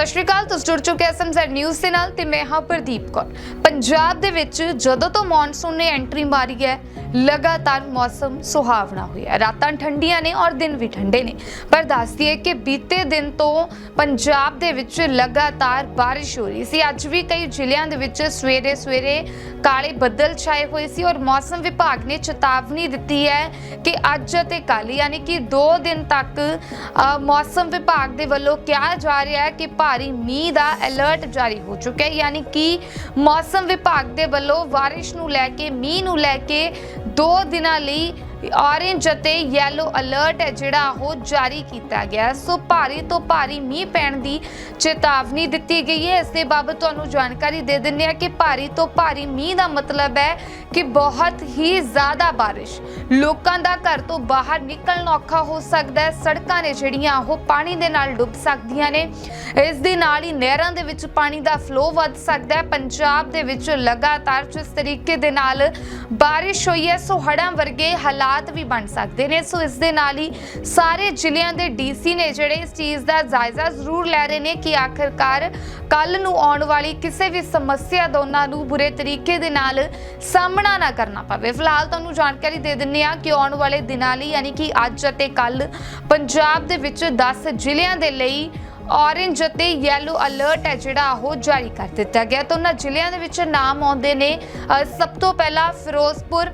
ਸਤਿ ਸ਼੍ਰੀ ਅਕਾਲ, ਤੁਸੀਂ ਜੁੜ ਚੁੱਕੇ ਐਸਐਮਜ਼ੈਡ ਨਿਊਜ਼ ਦੇ ਨਾਲ ਤੇ ਮੈਂ ਹਾਂ ਪ੍ਰਦੀਪ ਕੌਰ। ਪੰਜਾਬ ਦੇ ਵਿੱਚ ਜਦੋਂ ਤੋਂ ਮੌਨਸੂਨ ਨੇ ਐਂਟਰੀ ਮਾਰੀ ਹੈ, ਲਗਾਤਾਰ ਮੌਸਮ ਸੁਹਾਵਣਾ ਹੋਇਆ ਰਾਤਾਂ ਠੰਡੀਆਂ ਨੇ ਔਰ ਦਿਨ ਵੀ ਠੰਡੇ ਨੇ। ਪਰ ਦੱਸ ਦਈਏ ਕਿ ਬੀਤੇ ਦਿਨ ਤੋਂ ਪੰਜਾਬ ਦੇ ਵਿੱਚ ਲਗਾਤਾਰ ਬਾਰਿਸ਼ ਹੋ ਰਹੀ ਸੀ। ਅੱਜ ਵੀ ਕਈ ਜ਼ਿਲ੍ਹਿਆਂ ਦੇ ਵਿੱਚ ਸਵੇਰੇ ਸਵੇਰੇ ਕਾਲੇ ਬੱਦਲ ਛਾਏ ਹੋਏ ਸੀ ਔਰ ਮੌਸਮ ਵਿਭਾਗ ਨੇ ਚੇਤਾਵਨੀ ਦਿੱਤੀ ਹੈ ਕਿ ਅੱਜ ਅਤੇ ਕੱਲ੍ਹ, ਯਾਨੀ ਕਿ 2 ਦਿਨ ਤੱਕ ਮੌਸਮ ਵਿਭਾਗ ਦੇ ਵੱਲੋਂ ਕਿਹਾ ਜਾ ਰਿਹਾ ਹੈ ਕਿ ਭਾਰੀ ਮੀਂਹ ਦਾ ਅਲਰਟ ਜਾਰੀ ਹੋ ਚੁੱਕਾ ਹੈ। ਯਾਨੀ ਕਿ ਮੌਸਮ ਵਿਭਾਗ ਦੇ ਵੱਲੋਂ ਬਾਰਿਸ਼ ਨੂੰ ਲੈ ਕੇ ਮੀਂਹ ਨੂੰ ਲੈ ਕੇ 2 ਦਿਨਾਂ ਲਈ ਔਰੇਂਜ ਅਤੇ ਯੈਲੋ ਅਲਰਟ ਹੈ ਜਿਹੜਾ ਉਹ ਜਾਰੀ ਕੀਤਾ ਗਿਆ ਸੋ ਭਾਰੀ ਤੋਂ ਭਾਰੀ ਮੀਂਹ ਪੈਣ ਦੀ ਚੇਤਾਵਨੀ ਦਿੱਤੀ ਗਈ ਹੈ। ਇਸ ਦੇ ਬਾਬਤ ਤੁਹਾਨੂੰ ਜਾਣਕਾਰੀ ਦੇ ਦਿੰਦੇ ਹਾਂ ਕਿ ਭਾਰੀ ਤੋਂ ਭਾਰੀ ਮੀਂਹ ਦਾ ਮਤਲਬ ਹੈ ਕਿ ਬਹੁਤ ਹੀ ਜ਼ਿਆਦਾ ਬਾਰਿਸ਼। ਲੋਕਾਂ ਦਾ ਘਰ ਤੋਂ ਬਾਹਰ ਨਿਕਲਣਾ ਔਖਾ ਹੋ ਸਕਦਾ ਹੈ। ਸੜਕਾਂ ਨੇ ਜਿਹੜੀਆਂ ਉਹ ਪਾਣੀ ਦੇ ਨਾਲ ਡੁੱਬ ਸਕਦੀਆਂ ਨੇ। ਇਸ ਦੇ ਨਾਲ ਹੀ ਨਹਿਰਾਂ ਦੇ ਵਿੱਚ ਪਾਣੀ ਦਾ ਫਲੋ ਵੱਧ ਸਕਦਾ ਹੈ। ਪੰਜਾਬ ਦੇ ਵਿੱਚ ਲਗਾਤਾਰ ਜਿਸ ਤਰੀਕੇ ਦੇ ਨਾਲ ਬਾਰਿਸ਼ ਹੋਈ ਹੈ, ਸੋ ਹੜ੍ਹਾਂ ਵਰਗੇ ਹਾਲਾਤ ਵੀ ਬਣ ਸਕਦੇ ਨੇ। ਸੋ ਇਸ ਦੇ ਨਾਲ ਹੀ ਸਾਰੇ ਜ਼ਿਲ੍ਹਿਆਂ ਦੇ ਡੀਸੀ ਨੇ ਜਿਹੜੇ ਇਸ ਚੀਜ਼ ਦਾ ਜਾਇਜ਼ਾ ਜ਼ਰੂਰ ਲੈ ਰਹੇ ਨੇ ਕਿ ਆਖਿਰਕਾਰ ਕੱਲ ਨੂੰ ਆਉਣ ਵਾਲੀ ਕਿਸੇ ਵੀ ਸਮੱਸਿਆ ਦਾ ਉਹਨਾਂ ਨੂੰ ਬੁਰੇ ਤਰੀਕੇ ਦੇ ਨਾਲ ਸਾਹਮਣਾ ਨਾ ਕਰਨਾ ਪਵੇ। ਫਿਲਹਾਲ ਤੁਹਾਨੂੰ ਜਾਣਕਾਰੀ ਦੇ ਦਿੰਨੇ ਆ ਕਿ ਆਉਣ ਵਾਲੇ ਦਿਨਾਂ ਲਈ ਯਾਨੀ ਕਿ ਅੱਜ ਅਤੇ ਕੱਲ ਪੰਜਾਬ ਦੇ ਵਿੱਚ 10 ਜ਼ਿਲ੍ਹਿਆਂ ਦੇ ਲਈ ਔਰੇਂਜ ਅਤੇ ਯੈਲੋ ਅਲਰਟ ਹੈ ਜਿਹੜਾ ਉਹ ਜਾਰੀ ਕਰ ਦਿੱਤਾ ਗਿਆ। ਤਾਂ ਉਹਨਾਂ ਜ਼ਿਲ੍ਹਿਆਂ ਦੇ ਵਿੱਚ ਨਾਮ ਆਉਂਦੇ ਨੇ। ਸਭ ਤੋਂ ਪਹਿਲਾਂ ਫਿਰੋਜ਼ਪੁਰ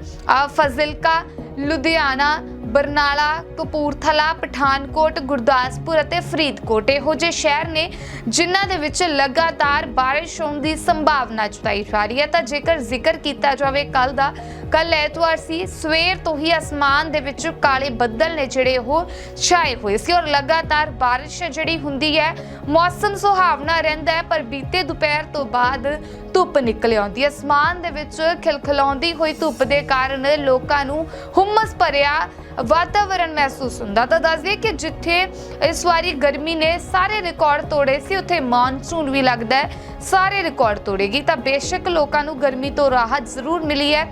ਫਜ਼ਿਲਕਾ ਲੁਧਿਆਣਾ ਬਰਨਾਲਾ, ਕਪੂਰਥਲਾ, ਪਠਾਨਕੋਟ, ਗੁਰਦਾਸਪੁਰ ਅਤੇ ਫਰੀਦਕੋਟ। ਇਹੋ ਜਿਹੇ ਸ਼ਹਿਰ ਨੇ ਜਿਨ੍ਹਾਂ ਦੇ ਵਿੱਚ ਲਗਾਤਾਰ ਬਾਰਿਸ਼ ਹੋਣ ਦੀ ਸੰਭਾਵਨਾ ਜਤਾਈ ਜਾ ਰਹੀ ਹੈ। ਤਾਂ ਜੇਕਰ ਜ਼ਿਕਰ ਕੀਤਾ ਜਾਵੇ ਕੱਲ ਦਾ ਕੱਲ ਐਤਵਾਰ ਸੀ, ਸਵੇਰ ਤੋਂ ਹੀ ਅਸਮਾਨ ਦੇ ਵਿੱਚ ਕਾਲੇ ਬੱਦਲ ਨੇ ਜਿਹੜੇ ਉਹ ਛਾਏ ਹੋਏ ਸੀ ਔਰ ਲਗਾਤਾਰ ਬਾਰਿਸ਼ ਜਿਹੜੀ ਹੁੰਦੀ ਹੈ, ਮੌਸਮ ਸੁਹਾਵਣਾ ਰਹਿੰਦਾ ਹੈ, ਪਰ ਬੀਤੇ ਦੁਪਹਿਰ ਤੋਂ ਬਾਅਦ ਧੁੱਪ ਨਿਕਲ ਆਉਂਦੀ ਹੈ। ਅਸਮਾਨ ਦੇ ਵਿੱਚ ਖਿਲਖਿਲਾਉਂਦੀ ਹੋਈ ਧੁੱਪ ਦੇ ਕਾਰਨ ਲੋਕਾਂ ਨੂੰ ਹੁਮਸ ਭਰਿਆ ਵਾਤਾਵਰਣ ਮਹਿਸੂਸ ਹੁੰਦਾ। ਤਾਂ ਦੱਸ ਦਈਏ ਕਿ ਜਿੱਥੇ ਇਸ ਵਾਰੀ ਗਰਮੀ ਨੇ ਸਾਰੇ ਰਿਕਾਰਡ ਤੋੜੇ ਸੀ, ਉੱਥੇ ਮਾਨਸੂਨ ਵੀ ਲੱਗਦਾ ਹੈ। ਸਾਰੇ ਰਿਕਾਰਡ ਤੋੜੇਗੀ ਤਾਂ ਬੇਸ਼ੱਕ ਲੋਕਾਂ ਨੂੰ ਗਰਮੀ ਤੋਂ ਰਾਹਤ ਜ਼ਰੂਰ ਮਿਲੀ ਹੈ।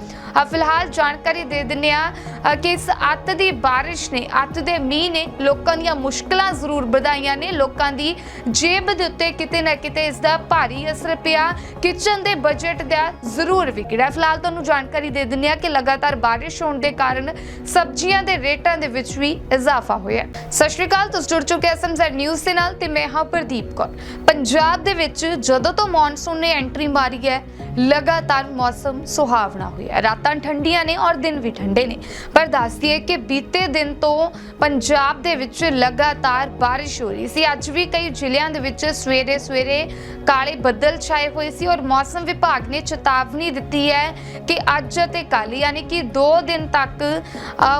ਫਿਲਹਾਲ ਜਾਣਕਾਰੀ ਦੇ ਦਿੰਨੇ ਆ ਅ, ਕਿ ਇਸ ਅੱਤ ਦੀ ਬਾਰਿਸ਼ ਨੇ ਅੱਤ ਦੇ ਮੀਂਹ ਨੇ ਲੋਕਾਂ ਦੀਆਂ ਮੁਸ਼ਕਲਾਂ ਜ਼ਰੂਰ ਵਧਾਈਆਂ ਨੇ। ਲੋਕਾਂ ਦੀ ਜੇਬ ਦੇ ਉੱਤੇ ਕਿਤੇ ਨਾ ਕਿਤੇ ਇਸ ਦਾ ਭਾਰੀ ਅਸਰ ਪਿਆ। ਕਿਚਨ ਦੇ ਬਜਟ ਦਾ ਜ਼ਰੂਰ ਵਿਗੜਿਆ। ਫਿਲਹਾਲ ਤੁਹਾਨੂੰ ਜਾਣਕਾਰੀ ਦੇ ਦਿੰਨੇ ਆ ਕਿ ਲਗਾਤਾਰ ਬਾਰਿਸ਼ ਹੋਣ ਦੇ ਕਾਰਨ ਸਬਜ਼ੀਆਂ ਦੇ ਰੇਟਾਂ ਦੇ ਵਿੱਚ ਵੀ ਇਜ਼ਾਫਾ ਹੋਇਆ ਸਤਿ ਸ਼੍ਰੀ ਅਕਾਲ ਤੁਸੀਂ ਜੁੜ ਚੁੱਕੇ ਐਸਐਮਜ਼ੈਡ ਨਿਊਜ਼ ਦੇ ਨਾਲ ਤੇ ਮੈਂ ਹਾਂ ਪ੍ਰਦੀਪ ਕੌਰ। ਪੰਜਾਬ ਦੇ ਵਿੱਚ ਜਦੋਂ ਤੋਂ ਮੌਨਸੂਨ ਨੇ ਐਂਟਰੀ ਮਾਰੀ ਹੈ। ਲਗਾਤਾਰ ਮੌਸਮ ਸੁਹਾਵਣਾ ਹੋਇਆ ਰਾਤਾਂ ਠੰਡੀਆਂ ਨੇ ਔਰ ਦਿਨ ਵੀ ਠੰਡੇ ਨੇ। ਪਰ ਦੱਸ ਦਈਏ ਕਿ ਬੀਤੇ ਦਿਨ ਤੋਂ ਪੰਜਾਬ ਦੇ ਵਿੱਚ ਲਗਾਤਾਰ ਬਾਰਿਸ਼ ਹੋ ਰਹੀ ਸੀ। ਅੱਜ ਵੀ ਕਈ ਜ਼ਿਲ੍ਹਿਆਂ ਦੇ ਵਿੱਚ ਸਵੇਰੇ ਸਵੇਰੇ ਕਾਲੇ ਬੱਦਲ ਛਾਏ ਹੋਏ ਸੀ ਔਰ ਮੌਸਮ ਵਿਭਾਗ ਨੇ ਚੇਤਾਵਨੀ ਦਿੱਤੀ ਹੈ ਕਿ ਅੱਜ ਅਤੇ ਕੱਲ੍ਹ, ਯਾਨੀ ਕਿ 2 ਦਿਨ ਤੱਕ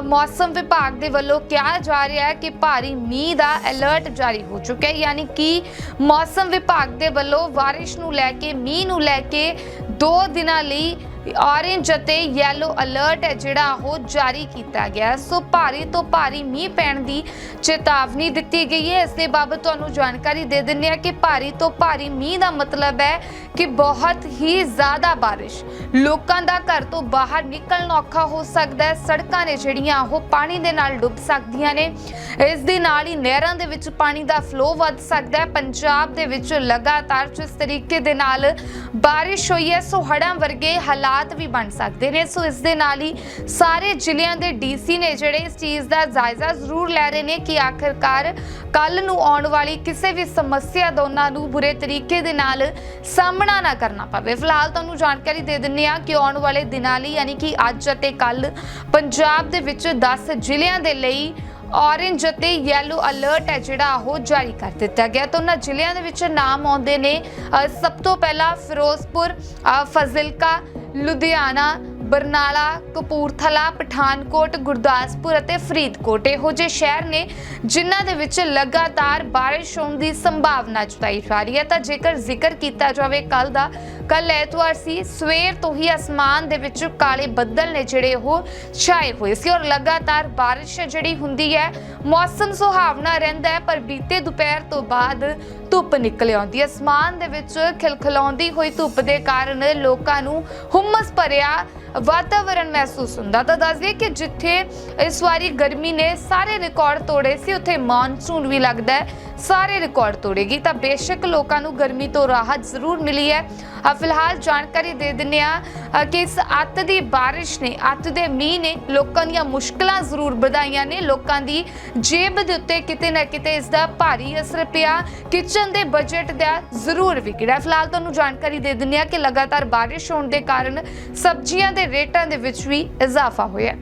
ਮੌਸਮ ਵਿਭਾਗ ਦੇ ਵੱਲੋਂ ਕਿਹਾ ਜਾ ਰਿਹਾ ਹੈ ਕਿ ਭਾਰੀ ਮੀਂਹ ਦਾ ਅਲਰਟ ਜਾਰੀ ਹੋ ਚੁੱਕਾ ਹੈ। ਯਾਨੀ ਕਿ ਮੌਸਮ ਵਿਭਾਗ ਦੇ ਵੱਲੋਂ ਬਾਰਿਸ਼ ਨੂੰ ਲੈ ਕੇ, ਮੀਂਹ ਨੂੰ ਲੈ ਕੇ 2 ਦਿਨਾਂ ਲਈ ਔਰੇਂਜ ਅਤੇ ਯੈਲੋ ਅਲਰਟ ਹੈ ਜਿਹੜਾ ਉਹ ਜਾਰੀ ਕੀਤਾ ਗਿਆ ਸੋ ਭਾਰੀ ਤੋਂ ਭਾਰੀ ਮੀਂਹ ਪੈਣ ਦੀ ਚੇਤਾਵਨੀ ਦਿੱਤੀ ਗਈ ਹੈ। ਇਸ ਦੇ ਬਾਬਤ ਤੁਹਾਨੂੰ ਜਾਣਕਾਰੀ ਦੇ ਦਿੰਦੇ ਆ ਕਿ ਭਾਰੀ ਤੋਂ ਭਾਰੀ ਮੀਂਹ ਦਾ ਮਤਲਬ ਹੈ ਕਿ ਬਹੁਤ ਹੀ ਜ਼ਿਆਦਾ ਬਾਰਿਸ਼। ਲੋਕਾਂ ਦਾ ਘਰ ਤੋਂ ਬਾਹਰ ਨਿਕਲਣਾ ਔਖਾ ਹੋ ਸਕਦਾ ਹੈ। ਸੜਕਾਂ ਨੇ ਜਿਹੜੀਆਂ ਉਹ ਪਾਣੀ ਦੇ ਨਾਲ ਡੁੱਬ ਸਕਦੀਆਂ ਨੇ। ਇਸ ਦੇ ਨਾਲ ਹੀ ਨਹਿਰਾਂ ਦੇ ਵਿੱਚ ਪਾਣੀ ਦਾ ਫਲੋ ਵੱਧ ਸਕਦਾ ਹੈ। ਪੰਜਾਬ ਦੇ ਵਿੱਚ ਲਗਾਤਾਰ ਜਿਸ ਤਰੀਕੇ ਦੇ ਨਾਲ ਬਾਰਿਸ਼ ਹੋਈ ਹੈ, ਸੋ ਹੜ੍ਹਾਂ ਵਰਗੇ ਹਾਲਾਤ ਵੀ ਬਣ ਸਕਦੇ ਨੇ। ਸੋ ਇਸ ਦੇ ਨਾਲ ਹੀ ਸਾਰੇ ਜ਼ਿਲ੍ਹਿਆਂ ਦੇ ਡੀਸੀ ਨੇ ਜਿਹੜੇ ਇਸ ਚੀਜ਼ ਦਾ ਜਾਇਜ਼ਾ ਜ਼ਰੂਰ ਲੈ ਰਹੇ ਨੇ ਕਿ ਆਖਿਰਕਾਰ ਕੱਲ ਨੂੰ ਆਉਣ ਵਾਲੀ ਕਿਸੇ ਵੀ ਸਮੱਸਿਆ ਦਾ ਉਹਨਾਂ ਨੂੰ ਬੁਰੇ ਤਰੀਕੇ ਦੇ ਨਾਲ ਸਾਹਮਣਾ ਨਾ ਕਰਨਾ ਪਵੇ। ਫਿਲਹਾਲ ਤੁਹਾਨੂੰ ਜਾਣਕਾਰੀ ਦੇ ਦਿੰਨੇ ਆ ਕਿ ਆਉਣ ਵਾਲੇ ਦਿਨਾਂ ਲਈ ਯਾਨੀ ਕਿ ਅੱਜ ਅਤੇ ਕੱਲ ਪੰਜਾਬ ਦੇ ਵਿੱਚ 10 ਜ਼ਿਲ੍ਹਿਆਂ ਦੇ ਲਈ ਔਰੇਂਜ ਅਤੇ ਯੈਲੋ ਅਲਰਟ ਹੈ ਜਿਹੜਾ ਉਹ ਜਾਰੀ ਕਰ ਦਿੱਤਾ ਗਿਆ। ਤਾਂ ਉਹਨਾਂ ਜ਼ਿਲ੍ਹਿਆਂ ਦੇ ਵਿੱਚ ਨਾਮ ਆਉਂਦੇ ਨੇ। ਸਭ ਤੋਂ ਪਹਿਲਾਂ ਫਿਰੋਜ਼ਪੁਰ ਫਜ਼ਿਲਕਾ ਲੁਧਿਆਣਾ, ਬਰਨਾਲਾ, ਕਪੂਰਥਲਾ, ਪਠਾਨਕੋਟ, ਗੁਰਦਾਸਪੁਰ ਅਤੇ ਫਰੀਦਕੋਟ। ਇਹੋ ਜਿਹੇ ਸ਼ਹਿਰ ਨੇ ਜਿਨ੍ਹਾਂ ਦੇ ਵਿੱਚ ਲਗਾਤਾਰ ਬਾਰਿਸ਼ ਹੋਣ ਦੀ ਸੰਭਾਵਨਾ ਜਤਾਈ ਜਾ ਰਹੀ ਹੈ। ਤਾਂ ਜੇਕਰ ਜ਼ਿਕਰ ਕੀਤਾ ਜਾਵੇ ਕੱਲ ਦਾ ਕੱਲ ਐਤਵਾਰ ਸੀ, ਸਵੇਰ ਤੋਂ ਹੀ ਅਸਮਾਨ ਦੇ ਵਿੱਚ ਕਾਲੇ ਬੱਦਲ ਨੇ ਜਿਹੜੇ ਉਹ ਛਾਏ ਹੋਏ ਸੀ ਔਰ ਲਗਾਤਾਰ ਬਾਰਿਸ਼ ਜਿਹੜੀ ਹੁੰਦੀ ਹੈ, ਮੌਸਮ ਸੁਹਾਵਣਾ ਰਹਿੰਦਾ ਹੈ, ਪਰ ਬੀਤੇ ਦੁਪਹਿਰ ਤੋਂ ਬਾਅਦ ਧੁੱਪ ਨਿਕਲ ਆਉਂਦੀ ਹੈ। ਅਸਮਾਨ ਦੇ ਵਿੱਚ ਖਿਲਖਿਲਾਉਂਦੀ ਹੋਈ ਧੁੱਪ ਦੇ ਕਾਰਨ ਲੋਕਾਂ ਨੂੰ ਹੁਮਸ ਭਰਿਆ ਵਾਤਾਵਰਣ ਮਹਿਸੂਸ ਹੁੰਦਾ। ਤਾਂ ਦੱਸ ਦਈਏ ਕਿ ਜਿੱਥੇ ਇਸ ਵਾਰੀ ਗਰਮੀ ਨੇ ਸਾਰੇ ਰਿਕਾਰਡ ਤੋੜੇ ਸੀ, ਉੱਥੇ ਮੌਨਸੂਨ ਵੀ ਲੱਗਦਾ ਹੈ। ਸਾਰੇ ਰਿਕਾਰਡ ਤੋੜੇਗੀ, ਤਾਂ ਬੇਸ਼ੱਕ ਲੋਕਾਂ ਨੂੰ ਗਰਮੀ ਤੋਂ ਰਾਹਤ ਜ਼ਰੂਰ ਮਿਲੀ ਹੈ। ਫਿਲਹਾਲ ਜਾਣਕਾਰੀ ਦੇ ਦਿੰਨੇ ਆ ਕਿ ਇਸ ਅੱਤ ਦੀ ਬਾਰਿਸ਼ ਨੇ, ਅੱਤ ਦੇ ਮੀਂਹ ਨੇ ਲੋਕਾਂ ਦੀਆਂ ਮੁਸ਼ਕਲਾਂ ਜ਼ਰੂਰ ਵਧਾਈਆਂ ਨੇ। ਲੋਕਾਂ ਦੀ ਜੇਬ ਦੇ ਉੱਤੇ ਕਿਤੇ ਨਾ ਕਿਤੇ ਇਸ ਦਾ ਭਾਰੀ ਅਸਰ ਪਿਆ। ਕਿਚਨ ਦੇ ਬਜਟ ਦਾ ਜ਼ਰੂਰ ਵਿਗੜਿਆ। ਫਿਲਹਾਲ ਤੁਹਾਨੂੰ ਜਾਣਕਾਰੀ ਦੇ ਦਿੰਨੇ ਆ ਕਿ ਲਗਾਤਾਰ ਬਾਰਿਸ਼ ਹੋਣ ਦੇ ਕਾਰਨ ਸਬਜ਼ੀਆਂ ਦੇ ਰੇਟਾਂ ਦੇ ਵਿੱਚ ਵੀ ਇਜ਼ਾਫਾ ਹੋਇਆ।